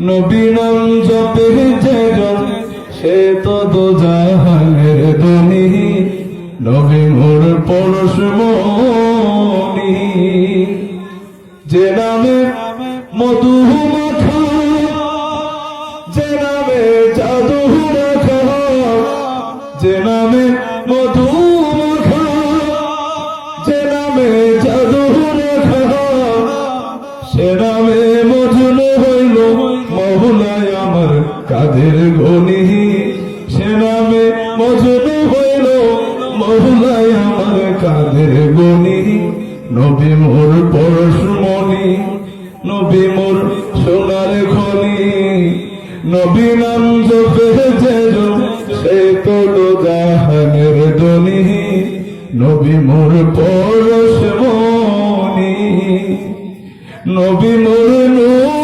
নবী নাম জপে যেজন সে তো দোজাহানের ধনী নবী মোর পরশমণি যে নামে মধু মধু কাদের গনি সে নামে হইল মহুলায় আমার কাদের গনি। নবী মোর পরশমণি, নবী মোর সোনার খনি। নবী নাম জপে সে তো জাহানের দনি নবী মোর পরশমণি, নবী মোর নূর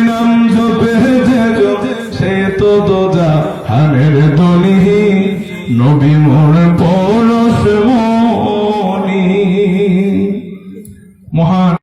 দোজা হানের দলি নবী মোর পরশ মনি। মহান